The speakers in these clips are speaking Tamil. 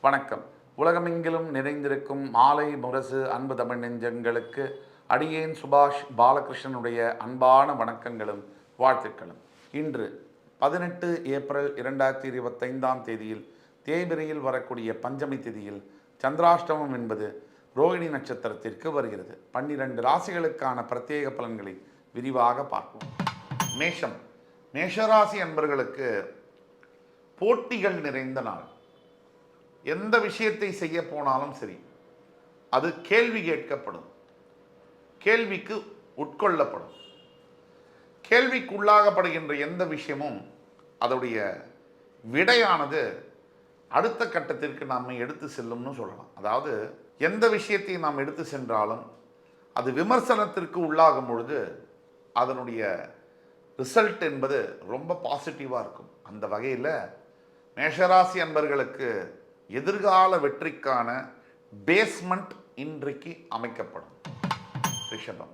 வணக்கம். உலகமெங்கிலும் நிறைந்திருக்கும் மாலை முரசு அன்பு தமிழ் நெஞ்சங்களுக்கு அடியேன் சுபாஷ் பாலகிருஷ்ணனுடைய அன்பான வணக்கங்களும் வாழ்த்துக்களும். இன்று பதினெட்டு ஏப்ரல் இரண்டாயிரத்தி இருபத்தைந்தாம் தேதியில் தேய்பிரையில் வரக்கூடிய பஞ்சமி திதியில் சந்திராஷ்டமம் என்பது ரோகிணி நட்சத்திரத்திற்கு வருகிறது. பன்னிரண்டு ராசிகளுக்கான பிரத்யேக பலன்களை விரிவாக பார்ப்போம். மேஷம். மேஷராசி அன்பர்களுக்கு போட்டிகள் நிறைந்த நாள். எந்த விஷயத்தை செய்ய போனாலும் சரி அது கேள்வி கேட்கப்படும். கேள்விக்கு உட்கொள்ளப்படும். கேள்விக்கு உள்ளாகப்படுகின்ற எந்த விஷயமும் அதோடைய விடையானது அடுத்த கட்டத்திற்கு நாம் எடுத்து செல்லும்னு சொல்லலாம். அதாவது எந்த விஷயத்தை நாம் எடுத்து சென்றாலும் அது விமர்சனத்திற்கு உள்ளாகும் பொழுது அதனுடைய ரிசல்ட் என்பது ரொம்ப பாசிட்டிவாக இருக்கும். அந்த வகையில் மேஷராசி அன்பர்களுக்கு எதிர்கால வெற்றிக்கான பேஸ்மெண்ட் இன்றைக்கு அமைக்கப்படும். ரிஷபம்.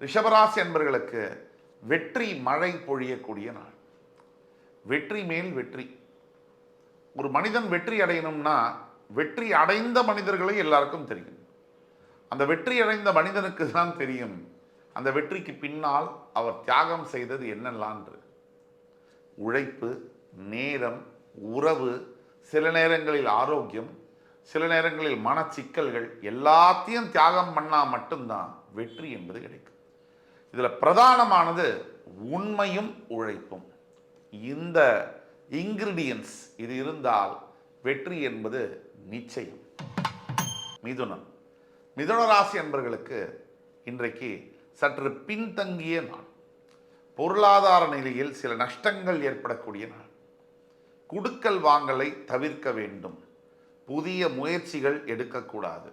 ரிஷபராசி என்பர்களுக்கு வெற்றி மழை பொழியக்கூடிய நாள். வெற்றி மேல் வெற்றி. ஒரு மனிதன் வெற்றி அடையணும்னா வெற்றி அடைந்த மனிதர்களை எல்லாருக்கும் தெரியும். அந்த வெற்றி அடைந்த மனிதனுக்கு தான் தெரியும் அந்த வெற்றிக்கு பின்னால் அவர் தியாகம் செய்தது என்னெல்லான்று. உழைப்பு நேரம் உறவு சில நேரங்களில் ஆரோக்கியம் சில நேரங்களில் மனச்சிக்கல்கள் எல்லாத்தையும் தியாகம் பண்ணால் மட்டும்தான் வெற்றி என்பது கிடைக்கும். இதில் பிரதானமானது உண்மையும் உழைப்பும். இந்த இன்கிரீடியன்ஸ் இது இருந்தால் வெற்றி என்பது நிச்சயம். மிதுனம். மிதுன ராசி என்பர்களுக்கு இன்றைக்கு சற்று பின்தங்கிய நாள். பொருளாதார நிலையில் சில நஷ்டங்கள் ஏற்படக்கூடிய நாள். குடுக்கல் வாங்கலை தவிர்க்க வேண்டும். புதிய முயற்சிகள் எடுக்கக்கூடாது.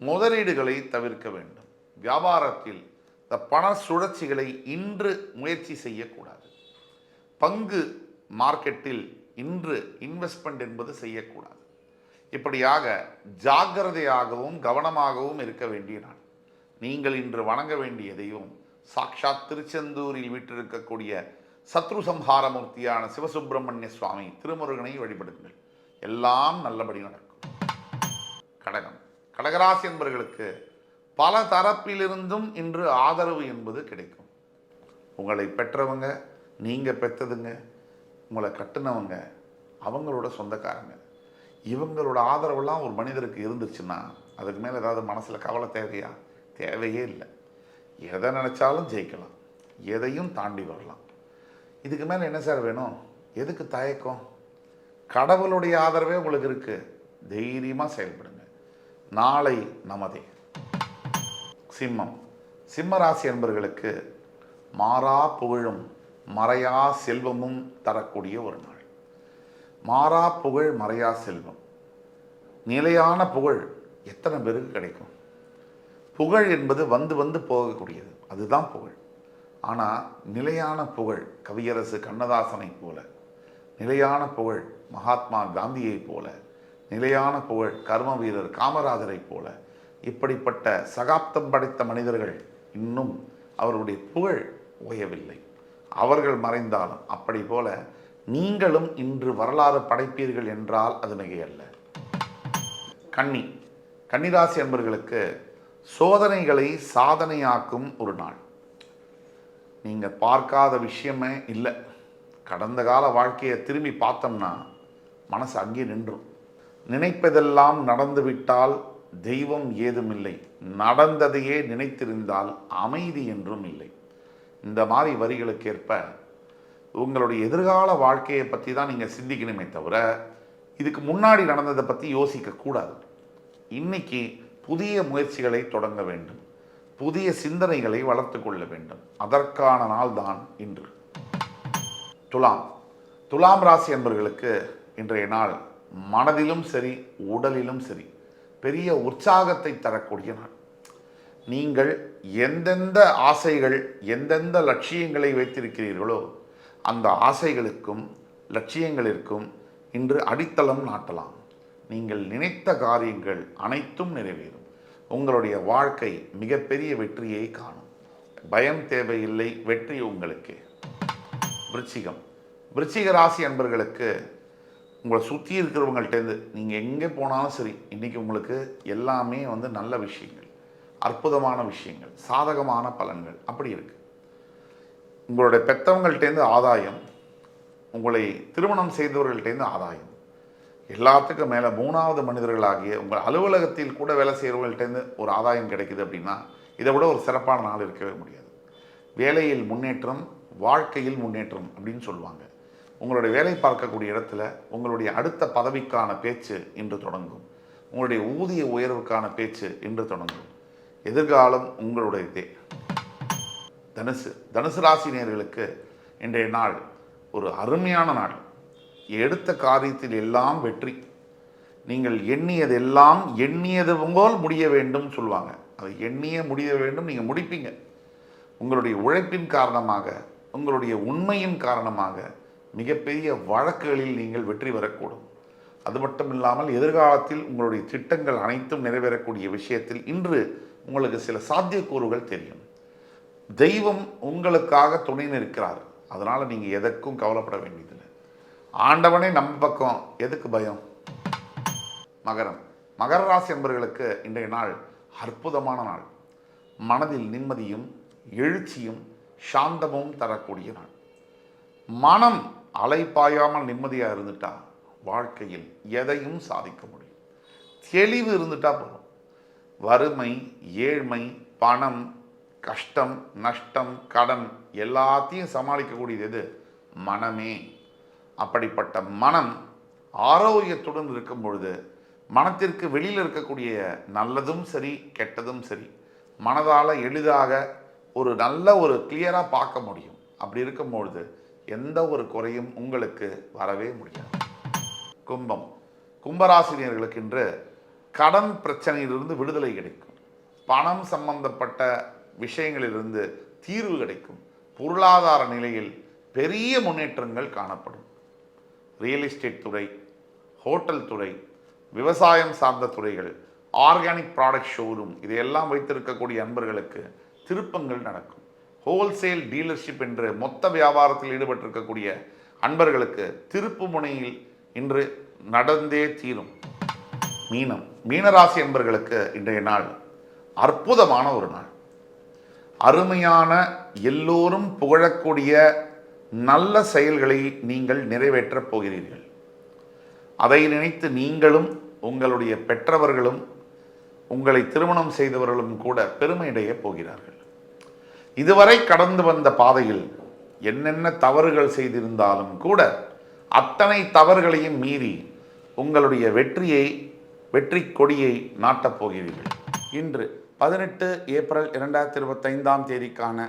முதலீடுகளை தவிர்க்க வேண்டும். வியாபாரத்தில் இந்த பண சுழற்சிகளை இன்று முயற்சி செய்யக்கூடாது. பங்கு மார்க்கெட்டில் இன்று இன்வெஸ்ட்மெண்ட் என்பது செய்யக்கூடாது. இப்படியாக ஜாக்கிரதையாகவும் கவனமாகவும் இருக்க வேண்டிய நாள். நீங்கள் இன்று வணங்க வேண்டிய தெய்வம் சாக்ஷாத் திருச்செந்தூரில் வீற்றிருக்கக்கூடிய சத்ரு சம்ஹாரமூர்த்தியான சிவசுப்பிரமணிய சுவாமி திருமுருகனை வழிபடுங்கள். எல்லாம் நல்லபடி நடக்கும். கடகம். கடகராசி என்பவர்களுக்கு பல தரப்பிலிருந்தும் இன்று ஆதரவு என்பது கிடைக்கும். உங்களை பெற்றவங்க நீங்கள் பெற்றதுங்க உங்களை கட்டுனவங்க அவங்களோட சொந்தக்காரங்க. இவங்களோட ஆதரவெல்லாம் ஒரு மனிதருக்கு இருந்துச்சுன்னா அதுக்கு மேலே ஏதாவது மனசில் கவலை தேவையா? தேவையே இல்லை. எதை நினச்சாலும் ஜெயிக்கலாம். எதையும் தாண்டி வரலாம். இதுக்கு மேலே என்ன சார் வேணும்? எதுக்கு தயக்கம்? கடவுளுடைய ஆதரவே உங்களுக்கு இருக்கு. தைரியமாக செயல்படுங்க. நாளை நமதே. சிம்மம். சிம்ம ராசி என்பர்களுக்கு மாறா புகழும் மறையா செல்வமும் தரக்கூடிய ஒரு நாள். மாறா புகழ் மறையா செல்வம். நிலையான புகழ் எத்தனை பேருக்கு கிடைக்கும்? புகழ் என்பது வந்து வந்து போகக்கூடியது. அதுதான் புகழ். ஆனால் நிலையான புகழ் கவியரசு கண்ணதாசனை போல நிலையான புகழ் மகாத்மா காந்தியை போல நிலையான புகழ் கர்ம வீரர் காமராஜரை போல இப்படிப்பட்ட சகாப்தம் படைத்த மனிதர்கள் இன்னும் அவருடைய புகழ் ஓயவில்லை. அவர்கள் மறைந்தாலும் அப்படி போல நீங்களும் இன்று வரலாறு படைப்பீர்கள் என்றால் அது மிகையல்ல. கன்னி கன்னிராசி என்பர்களுக்கு சோதனைகளை சாதனையாக்கும் ஒரு நாள். நீங்கள் பார்க்காத விஷயமே இல்லை. கடந்த கால வாழ்க்கையை திரும்பி பார்த்தோம்னா மனசு அங்கே நின்றும். நினைப்பதெல்லாம் நடந்துவிட்டால் தெய்வம் ஏதும் இல்லை நடந்ததையே நினைத்திருந்தால் அமைதி என்றும் இல்லை. இந்த மாதிரி வரிகளுக்கேற்ப உங்களுடைய எதிர்கால வாழ்க்கையை பற்றி தான் நீங்கள் சிந்திக்கணுமே தவிர இதுக்கு முன்னாடி நடந்ததை பற்றி யோசிக்கக்கூடாது. இன்னைக்கு புதிய முயற்சிகளை தொடங்க வேண்டும். புதிய சிந்தனைகளை வளர்த்து கொள்ள வேண்டும். அதற்கான நாள் தான் இன்று. துலாம். துலாம் ராசி என்பவர்களுக்கு இன்றைய நாள் மனதிலும் சரி உடலிலும் சரி பெரிய உற்சாகத்தை தரக்கூடிய நாள். நீங்கள் எந்தெந்த ஆசைகள் எந்தெந்த லட்சியங்களை வைத்திருக்கிறீர்களோ அந்த ஆசைகளுக்கும் லட்சியங்களிற்கும் இன்று அடித்தளம் நாட்டலாம். நீங்கள் நினைத்த காரியங்கள் அனைத்தும் நிறைவேறும். உங்களுடைய வாழ்க்கை மிகப்பெரிய வெற்றியை காணும். பயம் தேவையில்லை வெற்றி உங்களுக்கே. விருச்சிகம். விருச்சிக ராசி அன்பர்களுக்கு உங்களை சுற்றி இருக்கிறவங்கள்ட்டேருந்து நீங்கள் எங்கே போனாலும் சரி இன்றைக்கி உங்களுக்கு எல்லாமே வந்து நல்ல விஷயங்கள் அற்புதமான விஷயங்கள் சாதகமான பலன்கள் அப்படி இருக்குது உங்களுடைய பெற்றவங்கள்ட்டேருந்து ஆதாயம் உங்களை திருமணம் செய்தவர்கள்ட்டேருந்து ஆதாயம். எல்லாத்துக்கும் மேலே மூணாவது மனிதர்களாகிய உங்கள் அலுவலகத்தில் கூட வேலை செய்கிறவங்கள்ட்டேருந்து ஒரு ஆதாயம் கிடைக்குது அப்படின்னா இதை விட ஒரு சிறப்பான நாள் இருக்கவே முடியாது. வேலையில் முன்னேற்றம் வாழ்க்கையில் முன்னேற்றம் அப்படின்னு சொல்லுவாங்க. உங்களுடைய வேலை பார்க்கக்கூடிய இடத்துல உங்களுடைய அடுத்த பதவிக்கான பேச்சு இன்று தொடங்கும். உங்களுடைய ஊதிய உயர்வுக்கான பேச்சு இன்று தொடங்கும். எதிர்காலம் உங்களுடையதே தனுசு தனுசு ராசினியர்களுக்கு இன்றைய நாள் ஒரு அருமையான நாள். எடுத்த காரியத்தில் எல்லாம் வெற்றி. நீங்கள் எண்ணியதெல்லாம் எண்ணியது போல் முடிய வேண்டும் சொல்லுவாங்க அதை எண்ணிய முடிய வேண்டும் நீங்கள் முடிப்பீங்க. உங்களுடைய உழைப்பின் காரணமாக உங்களுடைய உண்மையின் காரணமாக மிகப்பெரிய வழக்குகளில் நீங்கள் வெற்றி பெறக்கூடும். அது மட்டும் இல்லாமல் எதிர்காலத்தில் உங்களுடைய திட்டங்கள் அனைத்தும் நிறைவேறக்கூடிய விஷயத்தில் இன்று உங்களுக்கு சில சாத்தியக்கூறுகள் தெரியும். தெய்வம் உங்களுக்காக துணை நிற்கிறார். அதனால் நீங்கள் எதற்கும் கவலைப்பட வேண்டியதில்லை. ஆண்டவனே நம்ம பக்கம் எதுக்கு பயம்? மகரம். மகர ராசி என்பவர்களுக்கு இன்றைய நாள் அற்புதமான நாள். மனதில் நிம்மதியும் எழுச்சியும் சாந்தமும் தரக்கூடிய நாள். மனம் அலைப்பாயாமல் நிம்மதியாக இருந்துட்டா வாழ்க்கையில் எதையும் சாதிக்க முடியும். தெளிவு இருந்துட்டா போதும். வறுமை ஏழ்மை பணம் கஷ்டம் நஷ்டம் கடன் எல்லாத்தையும் சமாளிக்கக்கூடியது எது? மனமே. அப்படிப்பட்ட மனம் ஆரோக்கியத்துடன் இருக்கும் பொழுது மனத்திற்கு வெளியில் இருக்கக்கூடிய நல்லதும் சரி கெட்டதும் சரி மனதால் எளிதாக ஒரு நல்ல ஒரு கிளியராக பார்க்க முடியும். அப்படி இருக்கும் பொழுது எந்த ஒரு குறையும் உங்களுக்கு வரவே முடியாது. கும்பம். கும்பராசினியர்களுக்கு இன்று கடன் பிரச்சனையிலிருந்து விடுதலை கிடைக்கும். பணம் சம்பந்தப்பட்ட விஷயங்களிலிருந்து தீர்வு கிடைக்கும். பொருளாதார நிலையில் பெரிய முன்னேற்றங்கள் காணப்படும். ரியல் எஸ்டேட் துறை ஹோட்டல் துறை விவசாயம் சார்ந்த துறைகள் ஆர்கானிக் ப்ராடக்ட் ஷோரூம் இதையெல்லாம் வைத்திருக்கக்கூடிய அன்பர்களுக்கு திருப்பங்கள் நடக்கும். ஹோல்சேல் டீலர்ஷிப் என்று மொத்த வியாபாரத்தில் ஈடுபட்டிருக்கக்கூடிய அன்பர்களுக்கு திருப்பு முனையில் இன்று நடந்தே தீரும். மீனம் மீனராசி என்பர்களுக்கு இன்றைய நாள் அற்புதமான ஒரு நாள். அருமையான எல்லோரும் புகழக்கூடிய நல்ல செயல்களை நீங்கள் நிறைவேற்றப் போகிறீர்கள். அதை நினைத்து நீங்களும் உங்களுடைய பெற்றவர்களும் உங்களை திருமணம் செய்தவர்களும் கூட பெருமையடைய போகிறார்கள். இதுவரை கடந்து வந்த பாதையில் என்னென்ன தவறுகள் செய்திருந்தாலும் கூட அத்தனை தவறுகளையும் மீறி உங்களுடைய வெற்றியை வெற்றி கொடியை நாட்டப் போகிறீர்கள். இன்று பதினெட்டு ஏப்ரல் இரண்டாயிரத்தி இருபத்தைந்தாம் தேதிக்கான